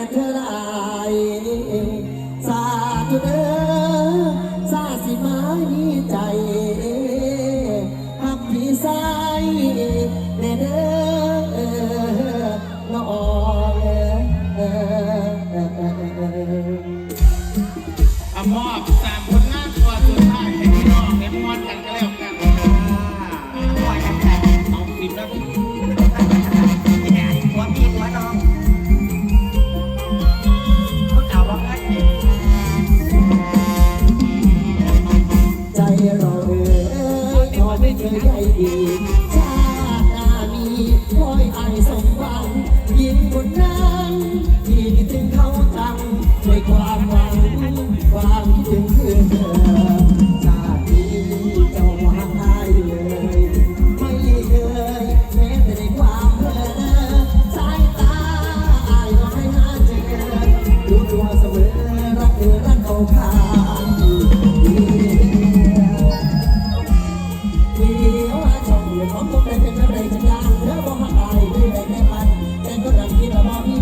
แต่เธอไะอ ใหญ่ดี Namami